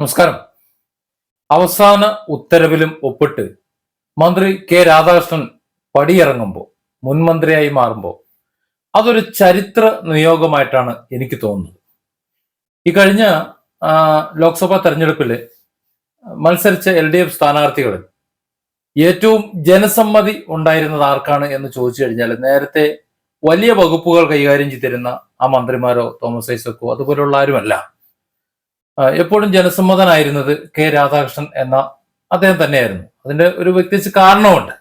നമസ്കാരം. അവസാന ഉത്തരവിലും ഒപ്പിട്ട് മന്ത്രി കെ രാധാകൃഷ്ണൻ പടിയിറങ്ങുമ്പോൾ മുൻമന്ത്രിയായി മാറുമ്പോൾ അതൊരു ചരിത്ര നിയോഗമായിട്ടാണ് എനിക്ക് തോന്നുന്നത്. ഈ കഴിഞ്ഞ ലോക്സഭാ തെരഞ്ഞെടുപ്പിൽ മത്സരിച്ച എൽ ഡി എഫ് സ്ഥാനാർത്ഥികളിൽ ഏറ്റവും ജനസമ്മതി ഉണ്ടായിരുന്നത് ആർക്കാണ് എന്ന് ചോദിച്ചു കഴിഞ്ഞാൽ നേരത്തെ വലിയ വകുപ്പുകൾ കൈകാര്യം ചെയ്തിരുന്ന ആ മന്ത്രിമാരോ തോമസ് ഐസക്കോ അതുപോലുള്ള ആരുമല്ല. എപ്പോഴും ജനസമ്മതനായിരുന്നത് കെ രാധാകൃഷ്ണൻ എന്ന അദ്ദേഹം തന്നെയായിരുന്നു. അതിന്റെ ഒരു വ്യത്യസ്ത കാരണമുണ്ട്.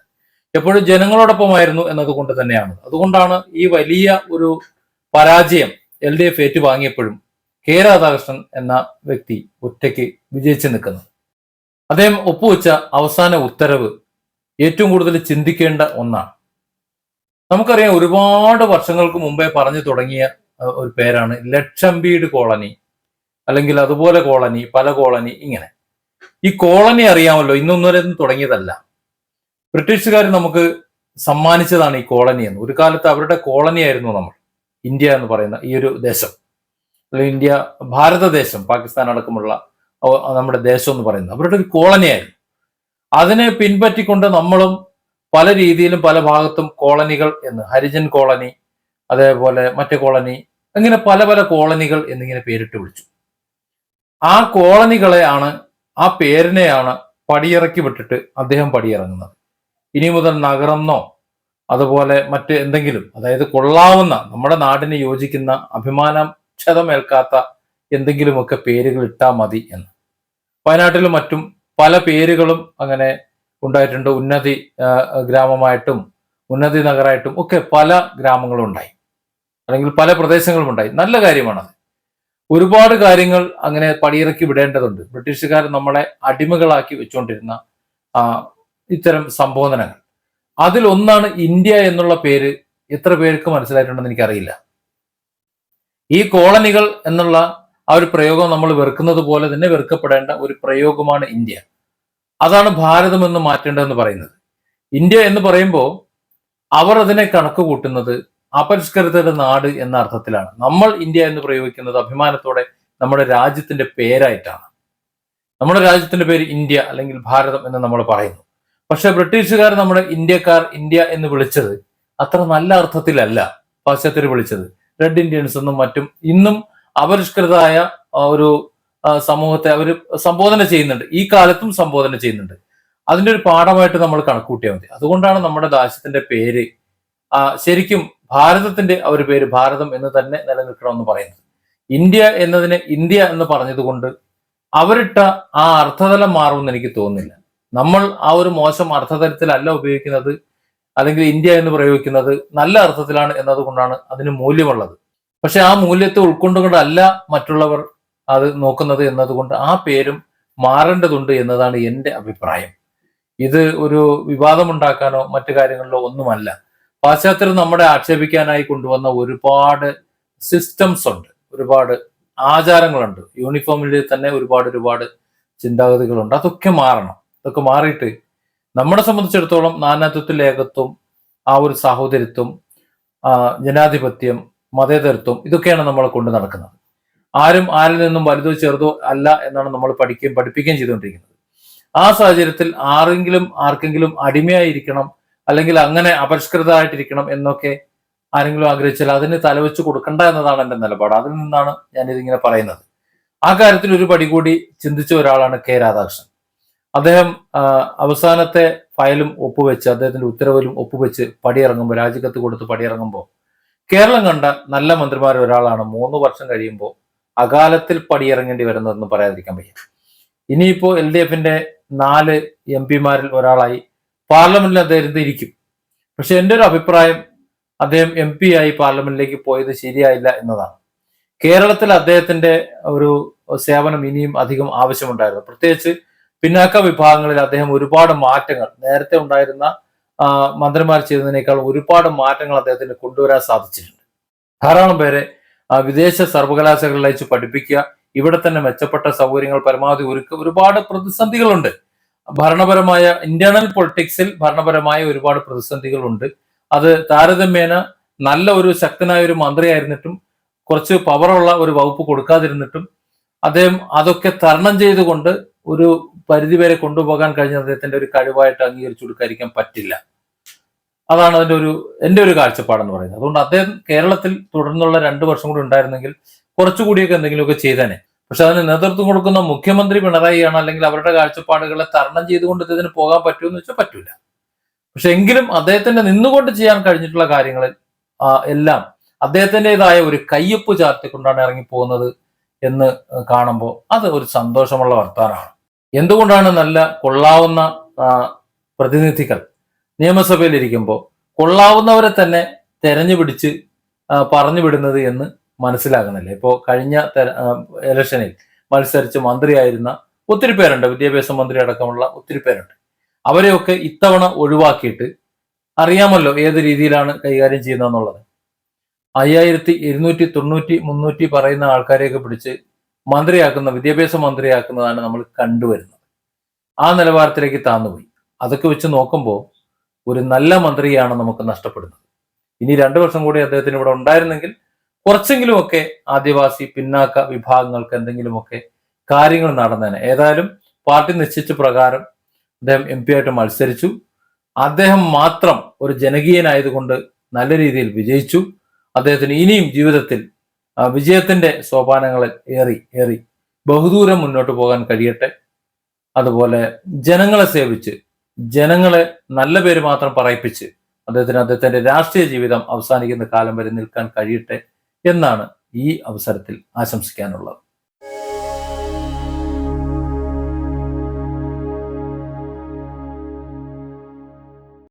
എപ്പോഴും ജനങ്ങളോടൊപ്പമായിരുന്നു എന്നതുകൊണ്ട് തന്നെയാണ്. അതുകൊണ്ടാണ് ഈ വലിയ ഒരു പരാജയം എൽ ഡി എഫ് ഏറ്റുവാങ്ങിയപ്പോഴും കെ രാധാകൃഷ്ണൻ എന്ന വ്യക്തി ഒറ്റയ്ക്ക് വിജയിച്ചു നിൽക്കുന്നത്. അദ്ദേഹം ഒപ്പുവെച്ച അവസാന ഉത്തരവ് ഏറ്റവും കൂടുതൽ ചിന്തിക്കേണ്ട ഒന്നാണ്. നമുക്കറിയാം ഒരുപാട് വർഷങ്ങൾക്ക് മുമ്പേ പറഞ്ഞു തുടങ്ങിയ ഒരു പേരാണ് ലക്ഷംബീഡ് കോളനി. അല്ലെങ്കിൽ അതുപോലെ കോളനി പല കോളനി ഇങ്ങനെ. ഈ കോളനി അറിയാമല്ലോ ഇന്നൊന്നും തുടങ്ങിയതല്ല. ബ്രിട്ടീഷുകാർ നമുക്ക് സമ്മാനിച്ചതാണ് ഈ കോളനി എന്ന്. ഒരു കാലത്ത് അവരുടെ കോളനി ആയിരുന്നു നമ്മൾ ഇന്ത്യ എന്ന് പറയുന്ന ഈ ഒരു ദേശം. അല്ലെങ്കിൽ ഇന്ത്യ ഭാരതദേശം പാകിസ്ഥാൻ അടക്കമുള്ള നമ്മുടെ ദേശം എന്ന് പറയുന്നത്. അവരുടെ ഒരു കോളനിയായിരുന്നു അതിനെ പിൻപറ്റിക്കൊണ്ട് നമ്മളും പല രീതിയിലും പല ഭാഗത്തും കോളനികൾ എന്ന് ഹരിജൻ കോളനി അതേപോലെ മറ്റു കോളനി അങ്ങനെ പല പല കോളനികൾ എന്നിങ്ങനെ പേരിട്ട് വിളിച്ചു. ആ കോളനികളെയാണ് ആ പേരിനെയാണ് പടിയിറക്കി വിട്ടിട്ട് അദ്ദേഹം പടിയിറങ്ങുന്നത്. ഇനി മുതൽ നഗരമെന്നോ അതുപോലെ മറ്റ് എന്തെങ്കിലും അതായത് കൊള്ളാവുന്ന നമ്മുടെ നാടിന് യോജിക്കുന്ന അഭിമാനം ക്ഷതമേൽക്കാത്ത എന്തെങ്കിലുമൊക്കെ പേരുകൾ ഇട്ടാൽ മതി എന്ന്. വയനാട്ടിലും മറ്റും പല പേരുകളും അങ്ങനെ ഉണ്ടായിട്ടുണ്ട്. ഉന്നതി ഗ്രാമമായിട്ടും ഉന്നതി നഗരമായിട്ടും ഒക്കെ പല ഗ്രാമങ്ങളും ഉണ്ടായി അല്ലെങ്കിൽ പല പ്രദേശങ്ങളും ഉണ്ടായി നല്ല കാര്യമാണത്. ഒരുപാട് കാര്യങ്ങൾ അങ്ങനെ പടിയിറക്കി വിടേണ്ടതുണ്ട്. ബ്രിട്ടീഷുകാർ നമ്മളെ അടിമകളാക്കി വെച്ചുകൊണ്ടിരുന്ന ഇത്തരം സംബോധനകൾ. അതിലൊന്നാണ് ഇന്ത്യ എന്നുള്ള പേര് എത്ര പേർക്ക് മനസ്സിലായിട്ടുണ്ടെന്ന് എനിക്കറിയില്ല. ഈ കോളനികൾ എന്നുള്ള ആ ഒരു പ്രയോഗം നമ്മൾ വെറുക്കുന്നത് പോലെ തന്നെ വെറുക്കപ്പെടേണ്ട ഒരു പ്രയോഗമാണ് ഇന്ത്യ. അതാണ് ഭാരതം എന്ന് മാറ്റേണ്ടതെന്ന് പറയുന്നത്. ഇന്ത്യ എന്ന് പറയുമ്പോൾ അവർ അതിനെ കണക്ക് കൂട്ടുന്നത് അപരിഷ്കൃതരുടെ നാട് എന്ന അർത്ഥത്തിലാണ്. നമ്മൾ ഇന്ത്യ എന്ന് പ്രയോഗിക്കുന്നത് അഭിമാനത്തോടെ നമ്മുടെ രാജ്യത്തിന്റെ പേരായിട്ടാണ്. നമ്മുടെ രാജ്യത്തിന്റെ പേര് ഇന്ത്യ അല്ലെങ്കിൽ ഭാരതം എന്ന് നമ്മൾ പറയുന്നു. പക്ഷെ ബ്രിട്ടീഷുകാർ നമ്മുടെ ഇന്ത്യക്കാർ ഇന്ത്യ എന്ന് വിളിച്ചത് അത്ര നല്ല അർത്ഥത്തിലല്ല പാശ്ചാത്യർ വിളിച്ചത്. റെഡ് ഇന്ത്യൻസ് എന്നും മറ്റും ഇന്നും അപരിഷ്കൃതമായ ഒരു സമൂഹത്തെ അവർ സംബോധന ചെയ്യുന്നുണ്ട്. ഈ കാലത്തും സംബോധന ചെയ്യുന്നുണ്ട്. അതിന്റെ ഒരു പാഠമായിട്ട് നമ്മൾ കണക്കൂട്ടിയാൽ മതി. അതുകൊണ്ടാണ് നമ്മുടെ ദാശത്തിന്റെ പേര് ശരിക്കും ഭാരതത്തിന്റെ ആ ഒരു പേര് ഭാരതം എന്ന് തന്നെ നിലനിൽക്കണമെന്ന് പറയുന്നത്. ഇന്ത്യ എന്നതിനെ ഇന്ത്യ എന്ന് പറഞ്ഞതുകൊണ്ട് അവരിട്ട ആ അർത്ഥതലം മാറുമെന്ന് എനിക്ക് തോന്നുന്നില്ല. നമ്മൾ ആ ഒരു മോശം അർത്ഥതലത്തിലല്ല ഉപയോഗിക്കുന്നത് അല്ലെങ്കിൽ ഇന്ത്യ എന്ന് പ്രയോഗിക്കുന്നത് നല്ല അർത്ഥത്തിലാണ് എന്നതുകൊണ്ടാണ് അതിന് മൂല്യമുള്ളത്. പക്ഷെ ആ മൂല്യത്തെ ഉൾക്കൊണ്ടുകൊണ്ടല്ല മറ്റുള്ളവർ അത് നോക്കുന്നത് എന്നതുകൊണ്ട് ആ പേരും മാറേണ്ടതുണ്ട് എന്നതാണ് എന്റെ അഭിപ്രായം. ഇത് ഒരു വിവാദമുണ്ടാക്കാനോ മറ്റു കാര്യങ്ങളിലോ ഒന്നുമല്ല. പാശ്ചാത്യർ നമ്മുടെ ആക്ഷേപിക്കാനായി കൊണ്ടുവന്ന ഒരുപാട് സിസ്റ്റംസ് ഉണ്ട്. ഒരുപാട് ആചാരങ്ങളുണ്ട്. യൂണിഫോമിൽ തന്നെ ഒരുപാട് ഒരുപാട് ചിന്താഗതികളുണ്ട്. അതൊക്കെ മാറണം. അതൊക്കെ മാറിയിട്ട് നമ്മളെ സംബന്ധിച്ചിടത്തോളം നാനാത്വത്തിൽ ഏകത്വം ആ ഒരു സാഹോദര്യത്വം ജനാധിപത്യം മതേതരത്വം ഇതൊക്കെയാണ് നമ്മൾ കൊണ്ട് നടക്കുന്നത്. ആരും ആരിൽ നിന്നും വലുതോ ചെറുതോ അല്ല എന്നാണ് നമ്മൾ പഠിക്കുകയും പഠിപ്പിക്കുകയും ചെയ്തുകൊണ്ടിരിക്കുന്നത്. ആ സാഹചര്യത്തിൽ ആരെങ്കിലും ആർക്കെങ്കിലും അടിമയായിരിക്കണം അല്ലെങ്കിൽ അങ്ങനെ അപരിഷ്കൃതമായിട്ടിരിക്കണം എന്നൊക്കെ ആരെങ്കിലും ആഗ്രഹിച്ചാൽ അതിന് തലവെച്ച് കൊടുക്കണ്ട എന്നതാണ് എന്റെ നിലപാട്. അതിൽ നിന്നാണ് ഞാൻ ഇതിങ്ങനെ പറയുന്നത്. ആ കാര്യത്തിൽ ഒരു പടി കൂടി ചിന്തിച്ച ഒരാളാണ് കെ രാധാകൃഷ്ണൻ. അദ്ദേഹം അവസാനത്തെ ഫയലും ഒപ്പുവെച്ച് അദ്ദേഹത്തിന്റെ ഉത്തരവിലും ഒപ്പുവെച്ച് പടിയിറങ്ങുമ്പോൾ രാജിക്കത്ത് കൊടുത്ത് പടിയിറങ്ങുമ്പോൾ കേരളം കണ്ട നല്ല മന്ത്രിമാർ ഒരാളാണ് മൂന്ന് വർഷം കഴിയുമ്പോൾ അകാലത്തിൽ പടിയിറങ്ങേണ്ടി വരുന്നതെന്ന് പറയാതിരിക്കാൻ വയ്യ. ഇനിയിപ്പോ എൽ ഡി എഫിന്റെ നാല് എം പിമാരിൽ ഒരാളായി പാർലമെന്റിൽ അദ്ദേഹം ഇരിക്കും. പക്ഷെ എന്റെ ഒരു അഭിപ്രായം അദ്ദേഹം എം പി ആയി പാർലമെന്റിലേക്ക് പോയത് ശരിയായില്ല എന്നതാണ്. കേരളത്തിൽ അദ്ദേഹത്തിന്റെ ഒരു സേവനം ഇനിയും അധികം ആവശ്യമുണ്ടായിരുന്നു. പ്രത്യേകിച്ച് പിന്നാക്ക വിഭാഗങ്ങളിൽ അദ്ദേഹം ഒരുപാട് മാറ്റങ്ങൾ നേരത്തെ ഉണ്ടായിരുന്ന മന്ത്രിമാർ ചെയ്തതിനേക്കാൾ ഒരുപാട് മാറ്റങ്ങൾ അദ്ദേഹത്തിന് കൊണ്ടുവരാൻ സാധിച്ചിട്ടുണ്ട്. ധാരാളം പേരെ വിദേശ സർവകലാശാലകളിൽ പഠിപ്പിക്കുക ഇവിടെ തന്നെ മെച്ചപ്പെട്ട സൗകര്യങ്ങൾ പരമാവധി ഒരുക്കുക ഒരുപാട് പ്രതിസന്ധികളുണ്ട്. ഭരണപരമായ ഇന്റേണൽ പൊളിറ്റിക്സിൽ ഭരണപരമായ ഒരുപാട് പ്രതിസന്ധികളുണ്ട്. അത് താരതമ്യേന നല്ല ഒരു ശക്തനായ ഒരു മന്ത്രിയായിരുന്നിട്ടും കുറച്ച് പവറുള്ള ഒരു വകുപ്പ് കൊടുക്കാതിരുന്നിട്ടും അദ്ദേഹം അതൊക്കെ തരണം ചെയ്തുകൊണ്ട് ഒരു പരിധിവരെ കൊണ്ടുപോകാൻ കഴിഞ്ഞ അദ്ദേഹത്തിന്റെ ഒരു കഴിവായിട്ട് അംഗീകരിച്ചു കൊടുക്കാതിരിക്കാൻ പറ്റില്ല. അതാണ് അതിന്റെ ഒരു എന്റെ ഒരു കാഴ്ചപ്പാടെന്ന് പറയുന്നത്. അതുകൊണ്ട് അദ്ദേഹം കേരളത്തിൽ തുടർന്നുള്ള രണ്ട് വർഷം കൂടി ഉണ്ടായിരുന്നെങ്കിൽ കുറച്ചുകൂടിയൊക്കെ എന്തെങ്കിലുമൊക്കെ ചെയ്തേനെ. പക്ഷെ അതിന് നേതൃത്വം കൊടുക്കുന്ന മുഖ്യമന്ത്രി പിണറായിയാണ് അല്ലെങ്കിൽ അവരുടെ കാഴ്ചപ്പാടുകളെ തരണം ചെയ്തുകൊണ്ട് ഇതിന് പോകാൻ പറ്റുമെന്ന് വെച്ചാൽ പറ്റൂല. പക്ഷെ എങ്കിലും അദ്ദേഹത്തിന്റെ നിന്നുകൊണ്ട് ചെയ്യാൻ കഴിഞ്ഞിട്ടുള്ള കാര്യങ്ങളിൽ എല്ലാം അദ്ദേഹത്തിന്റെതായ ഒരു കയ്യൊപ്പ് ചാർത്തിക്കൊണ്ടാണ് ഇറങ്ങി പോകുന്നത് എന്ന് കാണുമ്പോൾ അത് ഒരു സന്തോഷമുള്ള വർത്താനമാണ്. എന്തുകൊണ്ടാണ് നല്ല കൊള്ളാവുന്ന പ്രതിനിധികൾ നിയമസഭയിലിരിക്കുമ്പോൾ കൊള്ളാവുന്നവരെ തന്നെ തെരഞ്ഞു പിടിച്ച് പറഞ്ഞു വിടുന്നത് എന്ന് മനസ്സിലാകുന്നില്ല. ഇപ്പോൾ കഴിഞ്ഞ ഇലക്ഷനിൽ മത്സരിച്ച് മന്ത്രിയായിരുന്ന ഒത്തിരി പേരുണ്ട്. വിദ്യാഭ്യാസ മന്ത്രി അടക്കമുള്ള ഒത്തിരി പേരുണ്ട്. അവരെയൊക്കെ ഇത്തവണ ഒഴിവാക്കിയിട്ട് അറിയാമല്ലോ ഏത് രീതിയിലാണ് കൈകാര്യം ചെയ്യുന്നതെന്നുള്ളത്. അയ്യായിരത്തി ഇരുന്നൂറ്റി തൊണ്ണൂറ്റി മുന്നൂറ്റി പറയുന്ന ആൾക്കാരെയൊക്കെ പിടിച്ച് മന്ത്രിയാക്കുന്ന വിദ്യാഭ്യാസ മന്ത്രിയാക്കുന്നതാണ് നമ്മൾ കണ്ടുവരുന്നത്. ആ നിലവാരത്തിലേക്ക് താന്നുപോയി. അതൊക്കെ വെച്ച് നോക്കുമ്പോൾ ഒരു നല്ല മന്ത്രിയാണ് നമുക്ക് നഷ്ടപ്പെടുന്നത്. ഇനി രണ്ടു വർഷം കൂടി അദ്ദേഹത്തിന് ഇവിടെ ഉണ്ടായിരുന്നെങ്കിൽ കുറച്ചെങ്കിലുമൊക്കെ ആദിവാസി പിന്നാക്ക വിഭാഗങ്ങൾക്ക് എന്തെങ്കിലുമൊക്കെ കാര്യങ്ങൾ നടന്നേനെ. ഏതായാലും പാർട്ടി നിശ്ചയിച്ച പ്രകാരം അദ്ദേഹം എം പി ആയിട്ട് മത്സരിച്ചു. അദ്ദേഹം മാത്രം ഒരു ജനകീയനായതുകൊണ്ട് നല്ല രീതിയിൽ വിജയിച്ചു. അദ്ദേഹത്തിന് ഇനിയും ജീവിതത്തിൽ വിജയത്തിന്റെ സോപാനങ്ങളിൽ ഏറി ഏറി ബഹുദൂരം മുന്നോട്ട് പോകാൻ കഴിയട്ടെ. അതുപോലെ ജനങ്ങളെ സേവിച്ച് ജനങ്ങളെ നല്ല പേര് മാത്രം പറയിപ്പിച്ച് അദ്ദേഹത്തിന് അദ്ദേഹത്തിന്റെ രാഷ്ട്രീയ ജീവിതം അവസാനിക്കുന്ന കാലം വരെ നിൽക്കാൻ കഴിയട്ടെ. എന്നാണ് ഈ അവസരത്തിൽ ആശംസിക്കാനുള്ളത്.